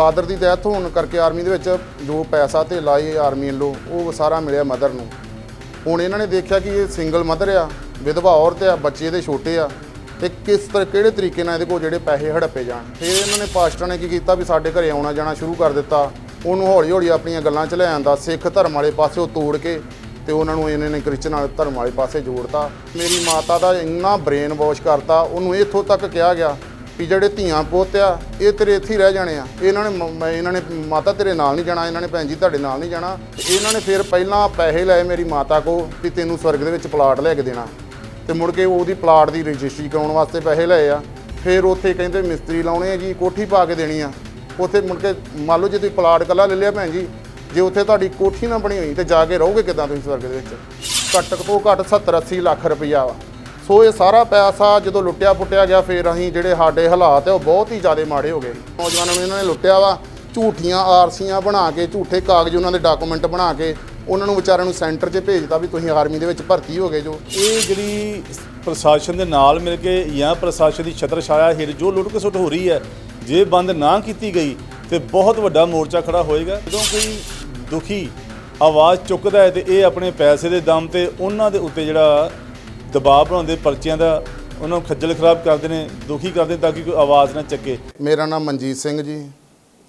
Father ਦੀ death ਹੋਣ ਕਰਕੇ army ਦੇ ਵਿੱਚ ਜੋ ਪੈਸਾ ਤੇ ਲਾਏ ਆਰਮੀ ਵੱਲੋਂ, ਉਹ ਸਾਰਾ ਮਿਲਿਆ ਮਦਰ ਨੂੰ। ਹੁਣ ਇਹਨਾਂ ਨੇ ਦੇਖਿਆ ਕਿ ਇਹ ਸਿੰਗਲ ਮਦਰ ਆ, ਵਿਧਵਾ ਔਰਤ ਆ, ਬੱਚੇ ਇਹਦੇ ਛੋਟੇ ਆ, ਤੇ ਕਿਸ ਤਰ੍ਹਾਂ ਕਿਹੜੇ ਤਰੀਕੇ ਨਾਲ ਇਹਦੇ ਕੋਲ ਜਿਹੜੇ ਪੈਸੇ ਹੜੱਪੇ ਜਾਣ। ਫਿਰ ਇਹਨਾਂ ਨੇ ਪਾਸਟਰਾਂ ਨੇ ਕੀ ਕੀਤਾ ਵੀ ਸਾਡੇ ਘਰੇ ਆਉਣਾ ਜਾਣਾ ਸ਼ੁਰੂ ਕਰ ਦਿੱਤਾ। ਉਹਨੂੰ ਹੌਲੀ ਹੌਲੀ ਆਪਣੀਆਂ ਗੱਲਾਂ 'ਚ ਲੈ ਆਂਦਾ, ਸਿੱਖ ਧਰਮ ਵਾਲੇ ਪਾਸੇ ਉਹ ਤੋੜ ਕੇ ਤੇ ਉਹਨਾਂ ਨੂੰ ਇਹਨਾਂ ਨੇ ਕ੍ਰਿਸਚਨ ਵਾਲੇ ਧਰਮ ਵਾਲੇ ਪਾਸੇ ਜੋੜਤਾ। ਮੇਰੀ ਮਾਤਾ ਦਾ ਇੰਨਾ ਬ੍ਰੇਨ ਵਾਸ਼ ਕਰਤਾ, ਉਹਨੂੰ ਇੱਥੋਂ ਤੱਕ ਕਿਹਾ ਗਿਆ ਵੀ ਜਿਹੜੇ ਧੀਆਂ ਪੁੱਤ ਆ, ਇਹ ਤੇਰੇ ਇੱਥੇ ਹੀ ਰਹਿ ਜਾਣੇ ਆ। ਇਹਨਾਂ ਨੇ ਮ- ਮੈਂ, ਇਹਨਾਂ ਨੇ ਮਾਤਾ ਤੇਰੇ ਨਾਲ ਨਹੀਂ ਜਾਣਾ, ਇਹਨਾਂ ਨੇ ਭੈਣ ਜੀ ਤੁਹਾਡੇ ਨਾਲ ਨਹੀਂ ਜਾਣਾ। ਤੇ ਇਹਨਾਂ ਨੇ ਫਿਰ ਪਹਿਲਾਂ ਪੈਸੇ ਲਏ ਮੇਰੀ ਮਾਤਾ ਕੋ ਵੀ ਤੈਨੂੰ ਸਵਰਗ ਦੇ ਵਿੱਚ ਪਲਾਟ ਲੈ ਕੇ ਦੇਣਾ। ਤੇ ਮੁੜ ਕੇ ਉਹਦੀ ਪਲਾਟ ਦੀ ਰਜਿਸਟਰੀ ਕਰਾਉਣ ਵਾਸਤੇ ਪੈਸੇ ਲਏ ਆ। ਫਿਰ ਉੱਥੇ ਕਹਿੰਦੇ ਮਿਸਤਰੀ ਲਾਉਣੇ ਆ ਜੀ, ਕੋਠੀ ਪਾ ਕੇ ਦੇਣੀ ਆ। ਉੱਥੇ ਮੁੜ ਕੇ, ਮੰਨ ਲਓ ਜੇ ਤੁਸੀਂ ਪਲਾਟ ਕੱਲਾ ਲੈ ਲਿਆ ਭੈਣ ਜੀ, ਜੇ ਉੱਥੇ ਤੁਹਾਡੀ ਕੋਠੀ ਨਾ ਬਣੀ ਹੋਈ ਤੇ ਜਾ ਕੇ ਰਹੋਗੇ ਕਿਦਾਂ ਤੁਸੀਂ ਸਵਰਗ ਦੇ ਵਿੱਚ? ਘੱਟ ਤੋਂ ਘੱਟ 70 80 ਲੱਖ ਰੁਪਈਆ ਵਾ। ਸੋ ਇਹ ਸਾਰਾ ਪੈਸਾ ਜਦੋਂ ਲੁੱਟਿਆ ਪੁੱਟਿਆ ਗਿਆ, ਫਿਰ ਅਸੀਂ ਜਿਹੜੇ ਸਾਡੇ ਹਾਲਾਤ ਹੈ ਉਹ ਬਹੁਤ ਹੀ ਜ਼ਿਆਦਾ ਮਾੜੇ ਹੋ ਗਏ। ਨੌਜਵਾਨਾਂ ਨੂੰ ਇਹਨਾਂ ਨੇ ਲੁੱਟਿਆ ਵਾ। ਝੂਠੀਆਂ ਆਰਸੀਆਂ ਬਣਾ ਕੇ, ਝੂਠੇ ਕਾਗਜ਼ ਉਹਨਾਂ ਦੇ ਡਾਕੂਮੈਂਟ ਬਣਾ ਕੇ, ਉਹਨਾਂ ਨੂੰ ਵਿਚਾਰਿਆਂ ਨੂੰ ਸੈਂਟਰ 'ਚ ਭੇਜਦਾ ਵੀ ਤੁਸੀਂ ਆਰਮੀ ਦੇ ਵਿੱਚ ਭਰਤੀ ਹੋ ਗਏ ਜੋ। ਇਹ ਜਿਹੜੀ ਪ੍ਰਸ਼ਾਸਨ ਦੇ ਨਾਲ ਮਿਲ ਕੇ ਜਾਂ ਪ੍ਰਸ਼ਾਸਨ ਦੀ ਛਤਰ ਛਾਇਆ ਹੇਠ ਜੋ ਲੁੱਟ ਖਸੁੱਟ ਹੋ ਰਹੀ ਹੈ, ਜੇ ਬੰਦ ਨਾ ਕੀਤੀ ਗਈ, ਤੇ ਬਹੁਤ ਵੱਡਾ ਮੋਰਚਾ ਖੜਾ ਹੋਏਗਾ। ਜਦੋਂ ਕੋਈ ਦੁਖੀ ਆਵਾਜ਼ ਚੁੱਕਦਾ ਹੈ ਤੇ ਇਹ ਆਪਣੇ ਪੈਸੇ ਦੇ ਦਮ ਤੇ ਉਹਨਾਂ ਦੇ ਉੱਤੇ ਜਿਹੜਾ ਦਬਾਅ ਬਣਾਉਂਦੇ ਪਰਚੀਆਂ ਦਾ, ਉਹਨਾਂ ਨੂੰ ਖੱਜਲ ਖਰਾਬ ਕਰਦੇ ਨੇ, ਦੁਖੀ ਕਰਦੇ ਤਾਂ ਕਿ ਕੋਈ ਆਵਾਜ਼ ਨਾ ਚੱਕੇ। ਮੇਰਾ ਨਾਮ ਮਨਜੀਤ ਸਿੰਘ ਜੀ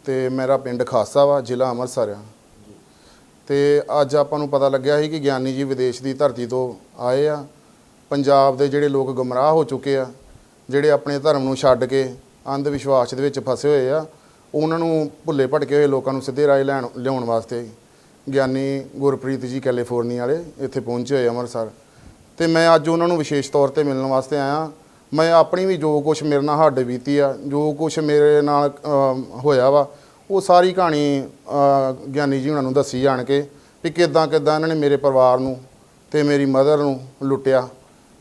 ਤੇ ਮੇਰਾ ਪਿੰਡ ਖਾਸਾ ਵਾ, ਜ਼ਿਲ੍ਹਾ ਅੰਮ੍ਰਿਤਸਰ ਆ। ਤੇ ਅੱਜ ਆਪਾਂ ਨੂੰ ਪਤਾ ਲੱਗਿਆ ਸੀ ਕਿ ਗਿਆਨੀ ਜੀ ਵਿਦੇਸ਼ ਦੀ ਧਰਤੀ ਤੋਂ ਆਏ ਆ। ਪੰਜਾਬ ਦੇ ਜਿਹੜੇ ਲੋਕ ਗਮਰਾਹ ਹੋ ਚੁੱਕੇ ਆ, ਜਿਹੜੇ ਆਪਣੇ ਧਰਮ ਨੂੰ ਛੱਡ ਕੇ ਅੰਧ ਵਿਸ਼ਵਾਸ ਦੇ ਵਿੱਚ ਫਸੇ ਹੋਏ ਆ, ਉਹਨਾਂ ਨੂੰ ਭੁੱਲੇ ਭਟਕੇ ਹੋਏ ਲੋਕਾਂ ਨੂੰ ਸਿੱਧੇ ਰਾਹ ਲੈਣ, ਲਿਆਉਣ ਵਾਸਤੇ ਗਿਆਨੀ ਗੁਰਪ੍ਰੀਤ ਜੀ ਕੈਲੀਫੋਰਨੀਆ ਵਾਲੇ ਇੱਥੇ ਪਹੁੰਚੇ ਹੋਏ ਅੰਮ੍ਰਿਤਸਰ। ਤੇ ਮੈਂ ਅੱਜ ਉਹਨਾਂ ਨੂੰ ਵਿਸ਼ੇਸ਼ ਤੌਰ ਤੇ ਮਿਲਣ ਵਾਸਤੇ ਆਇਆ। ਮੈਂ ਆਪਣੀ ਵੀ ਜੋ ਕੁਝ ਮੇਰੇ ਨਾਲ ਹੱਡ ਬੀਤੀ ਆ, ਜੋ ਕੁਝ ਮੇਰੇ ਨਾਲ ਹੋਇਆ ਵਾ, ਉਹ ਸਾਰੀ ਕਹਾਣੀ ਗਿਆਨੀ ਜੀ ਉਹਨਾਂ ਨੂੰ ਦੱਸੀ ਜਾਣ ਕੇ ਵੀ ਕਿਦਾਂ ਕਿਦਾਂ ਇਹਨਾਂ ਨੇ ਮੇਰੇ ਪਰਿਵਾਰ ਨੂੰ ਤੇ ਮੇਰੀ ਮਦਰ ਨੂੰ ਲੁੱਟਿਆ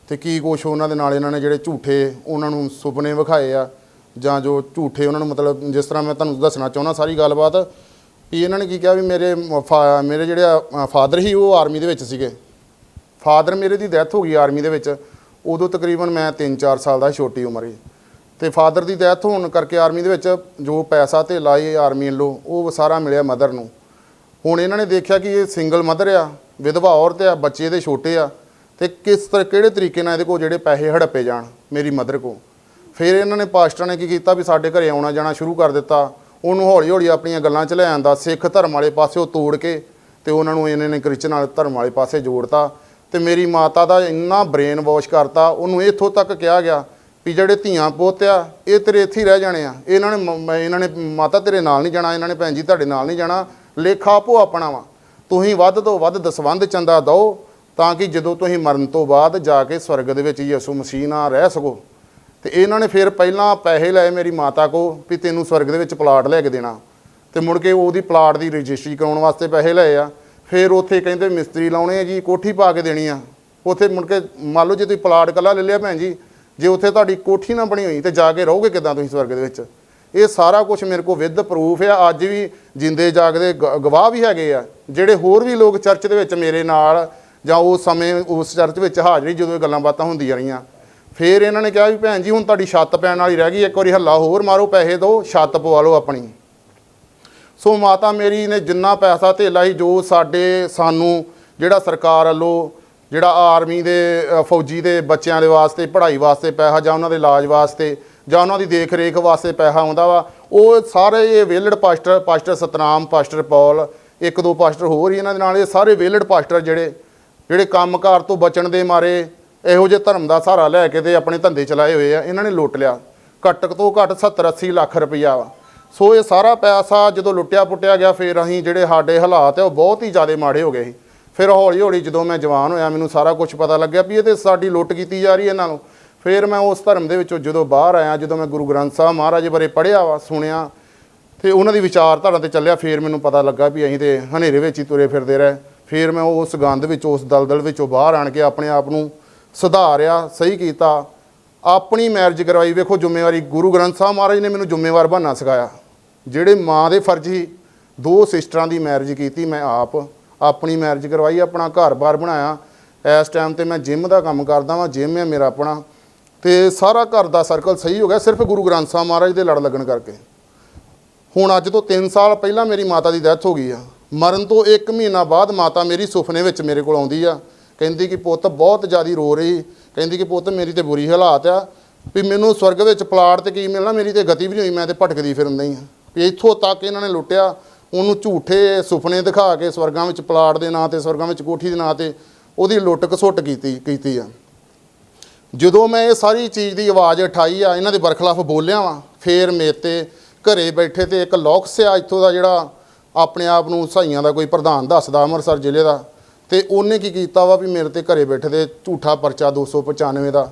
ਤੇ ਕੀ ਕੁਛ ਉਹਨਾਂ ਦੇ ਨਾਲ ਇਹਨਾਂ ਨੇ ਜਿਹੜੇ ਝੂਠੇ ਉਹਨਾਂ ਨੂੰ ਸੁਪਨੇ ਵਿਖਾਏ ਆ ਜਾਂ ਜੋ ਝੂਠੇ ਉਹਨਾਂ ਨੂੰ ਮਤਲਬ ਜਿਸ ਤਰ੍ਹਾਂ ਮੈਂ ਤੁਹਾਨੂੰ ਦੱਸਣਾ ਚਾਹੁੰਦਾ ਸਾਰੀ ਗੱਲਬਾਤ, ਵੀ ਇਹਨਾਂ ਨੇ ਕੀ ਕਿਹਾ ਵੀ ਮੇਰੇ ਫਾ- ਮੇਰੇ ਜਿਹੜੇ ਫਾਦਰ ਹੀ ਉਹ ਆਰਮੀ ਦੇ ਵਿੱਚ ਸੀਗੇ। ਫਾਦਰ ਮੇਰੇ ਦੀ ਡੈਥ ਹੋ ਗਈ ਆਰਮੀ ਦੇ ਵਿੱਚ, ਉਦੋਂ ਤਕਰੀਬਨ ਮੈਂ 3-4 ਸਾਲ ਦਾ ਛੋਟੀ ਉਮਰ ਸੀ। ਤੇ ਫਾਦਰ ਦੀ ਡੈਥ ਹੋਣ ਕਰਕੇ ਆਰਮੀ ਦੇ ਵਿੱਚ ਜੋ ਪੈਸਾ ਤੇ ਲਾਏ ਆਰਮੀ ਵੱਲੋਂ, ਉਹ ਸਾਰਾ ਮਿਲਿਆ ਮਦਰ ਨੂੰ। ਹੁਣ ਇਹਨਾਂ ਨੇ ਦੇਖਿਆ ਕਿ ਇਹ ਸਿੰਗਲ ਮਦਰ ਆ, ਵਿਧਵਾ ਔਰਤ ਆ, ਬੱਚੇ ਦੇ ਛੋਟੇ ਆ, ਤੇ ਕਿਸ ਤਰ੍ਹਾਂ ਕਿਹੜੇ ਤਰੀਕੇ ਨਾਲ ਇਹਦੇ ਕੋਲ ਜਿਹੜੇ ਪੈਸੇ ਹੜੱਪੇ ਜਾਣ ਮੇਰੀ ਮਦਰ ਕੋ ਫਿਰ ਇਹਨਾਂ ਨੇ ਪਾਸਟਰਾਂ ਨੇ ਕੀ ਕੀਤਾ ਵੀ ਸਾਡੇ ਘਰੇ ਆਉਣਾ ਜਾਣਾ ਸ਼ੁਰੂ ਕਰ ਦਿੱਤਾ। ਉਹਨੂੰ ਹੌਲੀ ਹੌਲੀ ਆਪਣੀਆਂ ਗੱਲਾਂ 'ਚ ਲੈ ਆਂਦਾ, ਸਿੱਖ ਧਰਮ ਵਾਲੇ ਪਾਸੇ ਉਹ ਤੋੜ ਕੇ ਤੇ ਉਹਨਾਂ ਨੂੰ ਇਹਨਾਂ ਨੇ ਕ੍ਰਿਸਚਨ ਵਾਲੇ ਧਰਮ ਵਾਲੇ ਪਾਸੇ ਜੋੜਤਾ। ਤੇ ਮੇਰੀ ਮਾਤਾ ਦਾ ਇੰਨਾ ਬ੍ਰੇਨ ਵਾਸ਼ ਕਰਤਾ, ਉਹਨੂੰ ਇੱਥੋਂ ਤੱਕ ਕਿਹਾ ਗਿਆ ਵੀ ਜਿਹੜੇ ਧੀਆਂ ਪੁੱਤ ਆ, ਇਹ ਤੇਰੇ ਇੱਥੇ ਹੀ ਰਹਿ ਜਾਣੇ ਆ। ਇਹਨਾਂ ਨੇ ਮ- ਮੈਂ ਇਹਨਾਂ ਨੇ ਮਾਤਾ ਤੇਰੇ ਨਾਲ ਨਹੀਂ ਜਾਣਾ, ਇਹਨਾਂ ਨੇ ਭੈਣ ਜੀ ਤੁਹਾਡੇ ਨਾਲ ਨਹੀਂ ਜਾਣਾ। ਲੇਖਾ ਆਪੋ ਆਪਣਾ ਵਾ। ਤੁਸੀਂ ਵੱਧ ਤੋਂ ਵੱਧ ਦਸਵੰਧ ਚੰਦਾ ਦਿਓ ਤਾਂ ਕਿ ਜਦੋਂ ਤੁਸੀਂ ਮਰਨ ਤੋਂ ਬਾਅਦ ਜਾ ਕੇ ਸਵਰਗ ਦੇ ਵਿੱਚ ਯਿਸੂ ਮਸੀਹ ਨਾਲ ਰਹਿ ਸਕੋ। ਤੇ ਇਹਨਾਂ ਨੇ ਫਿਰ ਪਹਿਲਾਂ ਪੈਸੇ ਲਏ ਮੇਰੀ ਮਾਤਾ ਕੋ ਵੀ ਤੈਨੂੰ ਸਵਰਗ ਦੇ ਵਿੱਚ ਪਲਾਟ ਲੈ ਕੇ ਦੇਣਾ। ਤੇ ਮੁੜ ਕੇ ਉਹਦੀ ਪਲਾਟ ਦੀ ਰਜਿਸਟਰੀ ਕਰਾਉਣ ਵਾਸਤੇ ਪੈਸੇ ਲਏ ਆ। ਫਿਰ ਉੱਥੇ ਕਹਿੰਦੇ ਮਿਸਤਰੀ ਲਾਉਣੇ ਆ ਜੀ, ਕੋਠੀ ਪਾ ਕੇ ਦੇਣੀ ਆ। ਉੱਥੇ ਮੁੜ ਕੇ ਮੰਨ ਲਓ ਜੇ ਤੁਸੀਂ ਪਲਾਟ ਕੱਲਾ ਲੈ ਲਿਆ ਭੈਣ ਜੀ, ਜੇ ਉੱਥੇ ਤੁਹਾਡੀ ਕੋਠੀ ਨਾ ਬਣੀ ਹੋਈ ਤੇ ਜਾ ਕੇ ਰਹੋਗੇ ਕਿਦਾਂ ਤੁਸੀਂ ਸਵਰਗ ਦੇ ਵਿੱਚ? ਇਹ ਸਾਰਾ ਕੁਝ ਮੇਰੇ ਕੋਲ ਵਿਦ ਪ੍ਰੂਫ ਆ। ਅੱਜ ਵੀ ਜਿੰਦੇ ਜਾਗਦੇ ਗਵਾਹ ਵੀ ਹੈਗੇ ਆ। ਜਿਹੜੇ ਹੋਰ ਵੀ ਲੋਕ ਚਰਚ ਦੇ ਵਿੱਚ ਮੇਰੇ ਨਾਲ ਜਾਂ ਉਸ ਸਮੇਂ ਉਸ ਚਰਚ ਵਿੱਚ ਹਾਜ਼ਰੀ ਜਦੋਂ ਇਹ ਗੱਲਾਂ ਬਾਤਾਂ ਹੁੰਦੀਆਂ ਰਹੀਆਂ। ਫਿਰ ਇਹਨਾਂ ਨੇ ਕਿਹਾ ਵੀ ਭੈਣ ਜੀ, ਹੁਣ ਤੁਹਾਡੀ ਛੱਤ ਪੈਣ ਵਾਲੀ ਰਹਿ ਗਈ, ਇੱਕ ਵਾਰੀ ਹੱਲਾ ਹੋਰ ਮਾਰੋ, ਪੈਸੇ ਦਿਓ ਛੱਤ ਪਵਾ ਲਓ ਆਪਣੀ। ਸੋ ਮਾਤਾ ਮੇਰੀ ਨੇ ਜਿੰਨਾ ਪੈਸਾ ਧੇਲਾ ਹੀ ਜੋ ਸਾਡੇ ਸਾਨੂੰ ਜਿਹੜਾ ਸਰਕਾਰ ਵੱਲੋਂ ਜਿਹੜਾ ਆਰਮੀ ਦੇ ਫੌਜੀ ਦੇ ਬੱਚਿਆਂ ਦੇ ਵਾਸਤੇ, ਪੜ੍ਹਾਈ ਵਾਸਤੇ ਪੈਸਾ ਜਾਂ ਉਹਨਾਂ ਦੇ ਇਲਾਜ ਵਾਸਤੇ ਜਾਂ ਉਹਨਾਂ ਦੀ ਦੇਖ ਰੇਖ ਵਾਸਤੇ ਪੈਸਾ ਆਉਂਦਾ ਵਾ, ਉਹ ਸਾਰੇ ਇਹ ਵੇਲੜ pastor pastor Satnam, pastor Paul, ਇੱਕ ਦੋ ਪਾਸਟਰ ਹੋਰ ਹੀ ਇਹਨਾਂ ਦੇ ਨਾਲ, ਇਹ ਸਾਰੇ ਵੇਲੜ ਪਾਸਟਰ ਜਿਹੜੇ ਜਿਹੜੇ ਕੰਮਕਾਰ ਤੋਂ ਬਚਣ ਦੇ ਮਾਰੇ ਇਹੋ ਜਿਹੇ ਧਰਮ ਦਾ ਸਹਾਰਾ ਲੈ ਕੇ ਤੇ ਆਪਣੇ ਧੰਦੇ ਚਲਾਏ ਹੋਏ ਆ, ਇਹਨਾਂ ਨੇ ਲੁੱਟ ਲਿਆ। ਘੱਟ ਤੋਂ ਘੱਟ 70 80 ਲੱਖ ਰੁਪਈਆ ਵਾ। ਸੋ ਇਹ ਸਾਰਾ ਪੈਸਾ ਜਦੋਂ ਲੁੱਟਿਆ ਪੁੱਟਿਆ ਗਿਆ, ਫਿਰ ਅਸੀਂ ਜਿਹੜੇ ਸਾਡੇ ਹਾਲਾਤ ਹੈ ਉਹ ਬਹੁਤ ਹੀ ਜ਼ਿਆਦਾ ਮਾੜੇ ਹੋ ਗਏ ਸੀ। ਫਿਰ ਹੌਲੀ ਹੌਲੀ ਜਦੋਂ ਮੈਂ ਜਵਾਨ ਹੋਇਆ, ਮੈਨੂੰ ਸਾਰਾ ਕੁਝ ਪਤਾ ਲੱਗਿਆ ਵੀ ਇਹ ਤੇ ਸਾਡੀ ਲੁੱਟ ਕੀਤੀ ਜਾ ਰਹੀ ਹੈ ਇਹਨਾਂ ਨੂੰ ਫਿਰ ਮੈਂ ਉਸ ਧਰਮ ਦੇ ਵਿੱਚੋਂ ਜਦੋਂ ਬਾਹਰ ਆਇਆ, ਜਦੋਂ ਮੈਂ ਗੁਰੂ ਗ੍ਰੰਥ ਸਾਹਿਬ ਮਹਾਰਾਜ ਬਾਰੇ ਪੜ੍ਹਿਆ ਵਾ, ਸੁਣਿਆ, ਤੇ ਉਹਨਾਂ ਦੀ ਵਿਚਾਰਧਾਰਾ ਤੇ ਚੱਲਿਆ, ਫਿਰ ਮੈਨੂੰ ਪਤਾ ਲੱਗਾ ਵੀ ਅਸੀਂ ਤੇ ਹਨੇਰੇ ਵਿੱਚ ਹੀ ਤੁਰੇ ਫਿਰਦੇ ਰਹੇ। ਫਿਰ ਮੈਂ ਉਸ ਗੰਧ ਵਿੱਚ, ਉਸ ਦਲਦਲ ਵਿੱਚੋਂ ਬਾਹਰ ਆਣ ਕੇ ਆਪਣੇ ਆਪ ਨੂੰ ਸੁਧਾਰਿਆ, ਸਹੀ ਕੀਤਾ। ਆਪਣੀ ਮੈਰਿਜ ਕਰਵਾਈ। ਵੇਖੋ, ਜ਼ਿੰਮੇਵਾਰੀ ਗੁਰੂ ਗ੍ਰੰਥ ਸਾਹਿਬ ਮਹਾਰਾਜ ਨੇ ਮੈਨੂੰ ਜ਼ਿੰਮੇਵਾਰ ਬਣਨਾ ਸਿਖਾਇਆ। ਜਿਹੜੇ ਮਾਂ ਦੇ ਫਰਜ਼ ਹੀ ਦੋ ਸਿਸਟਰਾਂ ਦੀ ਮੈਰਿਜ ਕੀਤੀ, ਮੈਂ ਆਪ ਆਪਣੀ ਮੈਰਿਜ ਕਰਵਾਈ, ਆਪਣਾ ਘਰ-ਬਾਰ ਬਣਾਇਆ। ਇਸ ਟਾਈਮ ਤੇ ਮੈਂ ਜਿਮ ਦਾ ਕੰਮ ਕਰਦਾ ਵਾਂ ਜਿਮ ਹੈ ਮੇਰਾ ਆਪਣਾ। ਤੇ ਸਾਰਾ ਘਰ ਦਾ ਸਰਕਲ ਸਹੀ ਹੋ ਗਿਆ, ਸਿਰਫ ਗੁਰੂ ਗ੍ਰੰਥ ਸਾਹਿਬ ਮਹਾਰਾਜ ਦੇ ਲੜ ਲੱਗਣ ਕਰਕੇ। ਹੁਣ ਅੱਜ ਤੋਂ 3 ਸਾਲ ਪਹਿਲਾਂ ਮੇਰੀ ਮਾਤਾ ਦੀ ਡੈਥ ਹੋ ਗਈ ਆ। ਮਰਨ ਤੋਂ 1 ਮਹੀਨਾ ਬਾਅਦ ਮਾਤਾ ਮੇਰੀ ਸੁਪਨੇ ਵਿੱਚ ਮੇਰੇ ਕੋਲ ਆਉਂਦੀ ਆ। ਕਹਿੰਦੀ ਕਿ ਪੁੱਤ, ਬਹੁਤ ਜ਼ਿਆਦਾ ਰੋ ਰਹੀ। ਕਹਿੰਦੀ ਕਿ ਪੁੱਤ, ਮੇਰੀ ਤੇ ਬੁਰੀ ਹਾਲਾਤ ਆ। ਵੀ ਮੈਨੂੰ ਸਵਰਗ ਵਿੱਚ ਪਲਾਟ ਤੇ ਕੀ ਮਿਲਣਾ, ਮੇਰੀ ਤੇ ਗਤੀ ਵੀ ਨਹੀਂ ਹੋਈ, ਮੈਂ ਤੇ ਭਟਕਦੀ ਫਿਰਨ ਹੀ ਆ। ਵੀ ਇੱਥੋਂ ਤੱਕ ਇਹਨਾਂ ਨੇ ਲੁੱਟਿਆ, ਉਹਨੂੰ ਝੂਠੇ ਸੁਪਨੇ ਦਿਖਾ ਕੇ ਸਵਰਗਾਂ ਵਿੱਚ ਪਲਾਟ ਦੇ ਨਾਂ ਤੇ, ਸਵਰਗਾਂ ਵਿੱਚ ਕੋਠੀ ਦੇ ਨਾਂ ਤੇ ਉਹਦੀ ਲੁੱਟ ਘਸੁੱਟ ਕੀਤੀ ਕੀਤੀ ਆ। ਜਦੋਂ ਮੈਂ ਇਹ ਸਾਰੀ ਚੀਜ਼ ਦੀ ਆਵਾਜ਼ ਉਠਾਈ ਆ, ਇਹਨਾਂ ਦੇ ਬਰਖਲਾਫ ਬੋਲਿਆ ਵਾਂ, ਫੇਰ ਮੇਤੇ ਘਰੇ ਬੈਠੇ ਤੇ ਇੱਕ ਲੋਕਸ ਆ ਇੱਥੋਂ ਦਾ ਜਿਹੜਾ ਆਪਣੇ ਆਪ ਨੂੰ ਸਾਈਆਂ ਦਾ ਕੋਈ ਪ੍ਰਧਾਨ ਦੱਸਦਾ ਅੰਮ੍ਰਿਤਸਰ ਜ਼ਿਲ੍ਹੇ ਦਾ, ਤੇ ਉਹਨੇ ਕੀ ਕੀਤਾ ਵਾ ਵੀ ਮੇਰੇ ਤੇ ਘਰੇ ਬੈਠੇ ਤੇ ਝੂਠਾ ਪਰਚਾ 295 ਦਾ।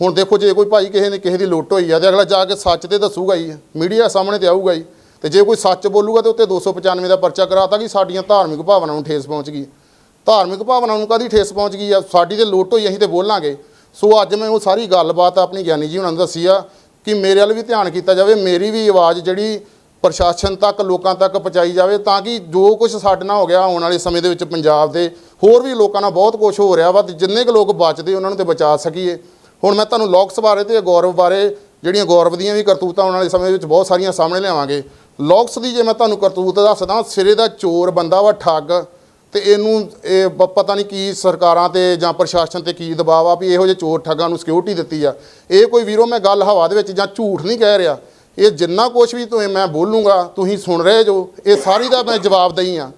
ਹੁਣ ਦੇਖੋ ਜੇ ਕੋਈ ਭਾਈ ਕਿਸੇ ਨੇ, ਕਿਸੇ ਦੀ ਲੁੱਟ ਹੋਈ ਆ ਤੇ ਅਗਲਾ ਜਾ ਕੇ ਸੱਚ ਤੇ ਦੱਸੂਗਾ ਹੀ, ਮੀਡੀਆ ਸਾਹਮਣੇ ਤੇ ਆਊਗਾ ਹੀ। ਤੇ ਜੇ ਕੋਈ ਸੱਚ ਬੋਲੂਗਾ ਤੇ ਉੱਤੇ 295 ਦਾ ਪਰਚਾ ਕਰਾਤਾ ਕਿ ਸਾਡੀਆਂ ਧਾਰਮਿਕ ਭਾਵਨਾਵਾਂ ਨੂੰ ਠੇਸ ਪਹੁੰਚ ਗਈ। ਧਾਰਮਿਕ ਭਾਵਨਾਵਾਂ ਨੂੰ ਕਾਦੀ ਠੇਸ ਪਹੁੰਚ ਗਈ ਆ? ਸਾਡੀ ਤੇ ਲੁੱਟ ਹੋਈ, ਅਸੀਂ ਤੇ ਬੋਲਾਂਗੇ। ਸੋ ਅੱਜ ਮੈਂ ਉਹ ਸਾਰੀ ਗੱਲਬਾਤ ਆਪਣੀ ਗਿਆਨੀ ਜੀ ਹੁਣਾਂ ਨੂੰ ਦੱਸੀ ਆ ਕਿ ਮੇਰੇ ਵੱਲ ਵੀ ਧਿਆਨ ਕੀਤਾ ਜਾਵੇ, ਮੇਰੀ ਵੀ ਆਵਾਜ਼ ਜਿਹੜੀ ਪ੍ਰਸ਼ਾਸਨ ਤੱਕ, ਲੋਕਾਂ ਤੱਕ ਪਹੁੰਚਾਈ ਜਾਵੇ ਤਾਂ ਕਿ ਜੋ ਕੁਝ ਸਾਡੇ ਨਾਲ ਹੋ ਗਿਆ ਆਉਣ ਵਾਲੇ ਸਮੇਂ ਦੇ ਵਿੱਚ ਪੰਜਾਬ ਦੇ ਹੋਰ ਵੀ ਲੋਕਾਂ ਨਾਲ ਬਹੁਤ ਕੁਝ ਹੋ ਰਿਹਾ ਵਾ ਤੇ ਜਿੰਨੇ ਕੁ ਲੋਕ ਬਚਦੇ ਉਹਨਾਂ ਨੂੰ ਤੇ ਬਚਾ ਸਕੀਏ। ਹੁਣ ਮੈਂ ਤੁਹਾਨੂੰ ਲੋਕਸ ਬਾਰੇ ਤੇ ਗੌਰਵ ਬਾਰੇ ਜਿਹੜੀਆਂ ਗੌਰਵ ਦੀਆਂ ਵੀ ਕਰਤੂਤਾਂ ਆਉਣ ਵਾਲੇ ਸਮੇਂ ਵਿੱਚ ਬਹੁਤ ਸਾਰੀਆਂ ਸਾਹਮਣੇ ਲਿਆਵਾਂਗੇ। ਲੋਕਸ ਦੀ ਜੇ ਮੈਂ ਤੁਹਾਨੂੰ ਕਰਤੂਤ ਦੱਸਦਾ, ਸਿਰੇ ਦਾ ਚੋਰ ਬੰਦਾ ਵਾ ਠੱਗ, ਤੇ ਇਹਨੂੰ ਇਹ ਪ- ਪਤਾ ਨਹੀਂ ਕੀ ਸਰਕਾਰਾਂ ਤੇ ਜਾਂ ਪ੍ਰਸ਼ਾਸਨ ਤੇ ਕੀ ਦਬਾਅ ਆ ਵੀ ਇਹੋ ਜਿਹੇ ਚੋਰ ਠੱਗਾਂ ਨੂੰ ਸਿਕਿਉਰਿਟੀ ਦਿੱਤੀ ਆ। ਇਹ ਕੋਈ ਵੀਰੋ ਮੈਂ ਗੱਲ ਹਵਾ ਦੇ ਵਿੱਚ ਜਾਂ ਝੂਠ ਨਹੀਂ ਕਹਿ ਰਿਹਾ। ਇਹ ਜਿੰਨਾ ਕੁਝ ਵੀ ਤੁਸੀਂ, ਮੈਂ ਬੋਲੂੰਗਾ, ਤੁਸੀਂ ਸੁਣ ਰਹੇ ਜੋ, ਇਹ ਸਾਰੀ ਦਾ ਮੈਂ ਜਵਾਬ ਦਈ ਆ।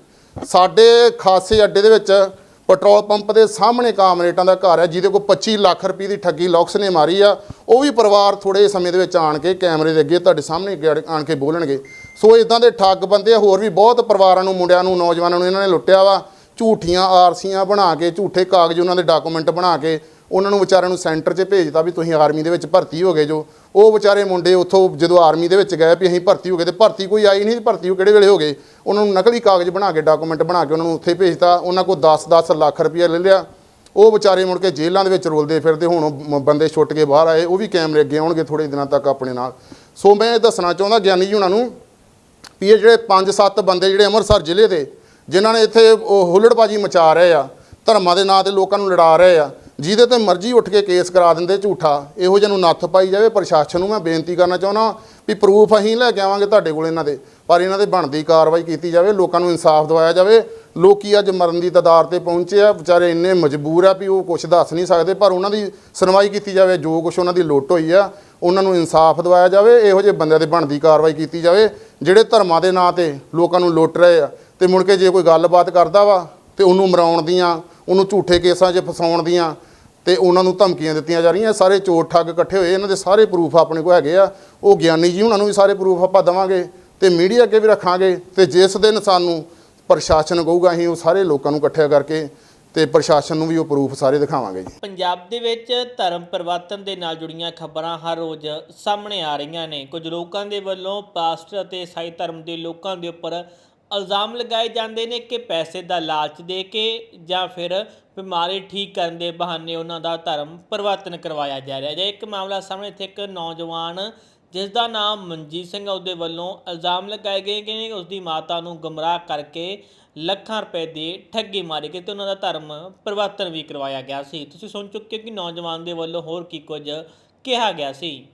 ਸਾਡੇ ਖਾਸੇ ਅੱਡੇ ਦੇ ਵਿੱਚ ਪੈਟਰੋਲ ਪੰਪ ਦੇ ਸਾਹਮਣੇ ਕਾਮਰੇਟਾਂ ਦਾ ਘਰ ਹੈ ਜਿਹਦੇ ਕੋਲ 25 ਲੱਖ ਰੁਪਏ ਦੀ ਠੱਗੀ ਲੌਕਸ ਨੇ ਮਾਰੀ ਆ। ਉਹ ਵੀ ਪਰਿਵਾਰ ਥੋੜੇ ਸਮੇਂ ਦੇ ਵਿੱਚ ਆਣ ਕੇ ਕੈਮਰੇ ਦੇ ਅੱਗੇ ਤੁਹਾਡੇ ਸਾਹਮਣੇ ਆਣ ਕੇ ਬੋਲਣਗੇ। ਸੋ ਇਦਾਂ ਦੇ ਠੱਗ ਬੰਦੇ ਹੋਰ ਵੀ ਬਹੁਤ ਪਰਿਵਾਰਾਂ ਨੂੰ, ਮੁੰਡਿਆਂ ਨੂੰ, ਨੌਜਵਾਨਾਂ ਨੂੰ ਇਹਨਾਂ ਨੇ ਲੁੱਟਿਆ ਵਾ। ਝੂਠੀਆਂ ਆਰਸੀਆਂ ਬਣਾ ਕੇ, ਝੂਠੇ ਕਾਗਜ਼ ਉਹਨਾਂ ਦੇ ਡਾਕੂਮੈਂਟ ਬਣਾ ਕੇ ਉਹਨਾਂ ਨੂੰ ਵਿਚਾਰਿਆਂ ਨੂੰ ਸੈਂਟਰ 'ਚ ਭੇਜਤਾ ਵੀ ਤੁਸੀਂ ਆਰਮੀ ਦੇ ਵਿੱਚ ਭਰਤੀ ਹੋ ਗਏ ਜੋ। ਉਹ ਵਿਚਾਰੇ ਮੁੰਡੇ ਉੱਥੋਂ ਜਦੋਂ ਆਰਮੀ ਦੇ ਵਿੱਚ ਗਏ ਵੀ ਅਸੀਂ ਭਰਤੀ ਹੋ ਗਏ ਤੇ ਭਰਤੀ ਕੋਈ ਆਈ ਨਹੀਂ, ਭਰਤੀ ਉਹ ਕਿਹੜੇ ਵੇਲੇ ਹੋ ਗਏ? ਉਹਨਾਂ ਨੂੰ ਨਕਲੀ ਕਾਗਜ਼ ਬਣਾ ਕੇ, ਡਾਕੂਮੈਂਟ ਬਣਾ ਕੇ ਉਹਨਾਂ ਨੂੰ ਉੱਥੇ ਭੇਜਤਾ, ਉਹਨਾਂ ਕੋਲ 10-10 ਲੱਖ ਰੁਪਏ ਲੈ ਲਿਆ। ਉਹ ਵਿਚਾਰੇ ਮੁੜ ਕੇ ਜੇਲ੍ਹਾਂ ਦੇ ਵਿੱਚ ਰੁਲਦੇ ਫਿਰਦੇ, ਹੁਣ ਬੰਦੇ ਛੁੱਟ ਕੇ ਬਾਹਰ ਆਏ, ਉਹ ਵੀ ਕੈਮਰੇ ਅੱਗੇ ਆਉਣਗੇ ਥੋੜੇ ਦਿਨਾਂ ਤੱਕ ਆਪਣੇ ਨਾਲ। ਸੋ ਮੈਂ ਇਹ ਦੱਸਣਾ ਚਾਹੁੰਦਾ ਗਿਆਨੀ ਜੀ ਉਹਨਾਂ ਨੂੰ ਵੀ ਇਹ ਜਿਹੜੇ 5-7 ਬੰਦੇ ਜਿਹੜੇ ਅੰਮ੍ਰਿਤਸਰ ਜ਼ਿਲ੍ਹੇ ਦੇ, ਜਿਨ੍ਹਾਂ ਨੇ ਇੱਥੇ ਉਹ ਹੁੱਲੜਬਾਜੀ ਮਚਾ ਰਹੇ ਆ, ਧਰਮਾਂ ਦੇ ਨਾਂ ਤੇ ਲੋਕਾਂ ਨੂੰ ਲੜਾ ਰਹੇ ਆ, ਜਿਹਦੇ ਤੇ ਮਰਜ਼ੀ ਉੱਠ ਕੇ ਕੇਸ ਕਰਾ ਦਿੰਦੇ ਝੂਠਾ, ਇਹੋ ਜਿਹੇ ਨੂੰ ਨੱਥ ਪਾਈ ਜਾਵੇ, ਪ੍ਰਸ਼ਾਸਨ ਨੂੰ ਮੈਂ ਬੇਨਤੀ ਕਰਨਾ ਚਾਹੁੰਦਾ ਵੀ ਪ੍ਰੂਫ ਅਸੀਂ ਲੈ ਕੇ ਆਵਾਂਗੇ ਤੁਹਾਡੇ ਕੋਲ ਇਹਨਾਂ ਦੇ, ਪਰ ਇਹਨਾਂ ਦੇ ਬਣਦੀ ਕਾਰਵਾਈ ਕੀਤੀ ਜਾਵੇ, ਲੋਕਾਂ ਨੂੰ ਇਨਸਾਫ ਦਿਵਾਇਆ ਜਾਵੇ, ਲੋਕੀ ਅੱਜ ਮਰਨ ਦੀ ਤਦਾਰ ਤੇ ਪਹੁੰਚੇ ਆ, ਵਿਚਾਰੇ ਇੰਨੇ ਮਜਬੂਰ ਆ ਵੀ ਉਹ ਕੁਝ ਦੱਸ ਨਹੀਂ ਸਕਦੇ, ਪਰ ਉਹਨਾਂ ਦੀ ਸੁਣਵਾਈ ਕੀਤੀ ਜਾਵੇ, ਜੋ ਕੁਝ ਉਹਨਾਂ ਦੀ ਲੁੱਟ ਹੋਈ ਆ ਉਹਨਾਂ ਨੂੰ ਇਨਸਾਫ ਦਿਵਾਇਆ ਜਾਵੇ, ਇਹੋ ਜਿਹੇ ਬੰਦਿਆਂ ਦੇ ਬਣਦੀ ਕਾਰਵਾਈ ਕੀਤੀ ਜਾਵੇ, ਜਿਹੜੇ ਧਰਮਾਂ ਦੇ ਨਾਂ ਤੇ ਲੋਕਾਂ ਨੂੰ ਲੁੱਟ ਰਹੇ ਆ। ਤੇ ਮੁੜ ਕੇ ਜੇ ਕੋਈ ਗੱਲਬਾਤ ਕਰਦਾ ਵਾ, ਤੇ ਉਹਨੂੰ ਮਰਾਉਣ ਦੀਆਂ, ਉਹਨੂੰ ਝੂਠੇ ਕੇਸਾਂ 'ਚ ਫਸਾਉਣ ਦੀਆਂ, ਤੇ ਉਹਨਾਂ ਨੂੰ ਧਮਕੀਆਂ ਦਿੱਤੀਆਂ ਜਾ ਰਹੀਆਂ। ਸਾਰੇ ਚੋਰ ਠੱਗ ਇਕੱਠੇ ਹੋਏ, ਇਹਨਾਂ ਦੇ ਸਾਰੇ ਪ੍ਰੂਫ ਆਪਣੇ ਕੋਲ ਹੈਗੇ ਆ। ਉਹ ਗਿਆਨੀ ਜੀ ਉਹਨਾਂ ਨੂੰ ਵੀ ਸਾਰੇ ਪ੍ਰੂਫ ਆਪਾਂ ਦੇਵਾਂਗੇ, ਤੇ ਮੀਡੀਆ ਅੱਗੇ ਵੀ ਰੱਖਾਂਗੇ, ਤੇ ਜਿਸ ਦਿਨ ਸਾਨੂੰ ਪ੍ਰਸ਼ਾਸਨ ਕਹੂਗਾ, ਅਸੀਂ ਉਹ ਸਾਰੇ ਲੋਕਾਂ ਨੂੰ ਇਕੱਠਿਆ ਕਰਕੇ ਤੇ ਪ੍ਰਸ਼ਾਸਨ ਨੂੰ ਵੀ ਉਹ ਪ੍ਰੂਫ ਸਾਰੇ ਦਿਖਾਵਾਂਗੇ ਜੀ। ਪੰਜਾਬ ਦੇ ਵਿੱਚ ਧਰਮ ਪਰਿਵਰਤਨ ਦੇ ਨਾਲ ਜੁੜੀਆਂ ਖਬਰਾਂ ਹਰ ਰੋਜ਼ ਸਾਹਮਣੇ ਆ ਰਹੀਆਂ ਨੇ। ਕੁਝ ਲੋਕਾਂ ਦੇ ਵੱਲੋਂ ਪਾਸਟਰ ਅਤੇ ਈਸਾਈ ਧਰਮ ਦੇ ਲੋਕਾਂ ਦੇ ਉੱਪਰ ਇਲਜ਼ਾਮ ਲਗਾਏ ਜਾਂਦੇ ਨੇ ਕਿ ਪੈਸੇ ਦਾ ਲਾਲਚ ਦੇ ਕੇ ਜਾਂ ਫਿਰ ਬਿਮਾਰੀ ਠੀਕ ਕਰਨ ਦੇ ਬਹਾਨੇ ਉਹਨਾਂ ਦਾ ਧਰਮ ਪਰਿਵਰਤਨ ਕਰਵਾਇਆ ਜਾ ਰਿਹਾ ਜੇ ਇੱਕ ਮਾਮਲਾ ਸਾਹਮਣੇ ਇੱਥੇ ਇੱਕ ਨੌਜਵਾਨ, ਜਿਸ ਦਾ ਨਾਮ ਮਨਜੀਤ ਸਿੰਘ ਉਹਦੇ ਵੱਲੋਂ ਇਲਜ਼ਾਮ ਲਗਾਏ ਗਏ ਕਿ ਉਸ ਦੀ ਮਾਤਾ ਨੂੰ ਗਮਰਾਹ ਕਰਕੇ ਲੱਖਾਂ ਰੁਪਏ ਦੀ ਠੱਗੀ ਮਾਰੀ ਗਈ ਤੇ ਉਹਨਾਂ ਦਾ ਧਰਮ ਪਰਿਵਰਤਨ ਵੀ ਕਰਵਾਇਆ ਗਿਆ ਸੀ। ਤੁਸੀਂ ਸੁਣ ਚੁੱਕੇ ਹੋ ਕਿ ਨੌਜਵਾਨ ਦੇ ਵੱਲੋਂ ਹੋਰ ਕੀ ਕੁਝ ਕਿਹਾ ਗਿਆ ਸੀ?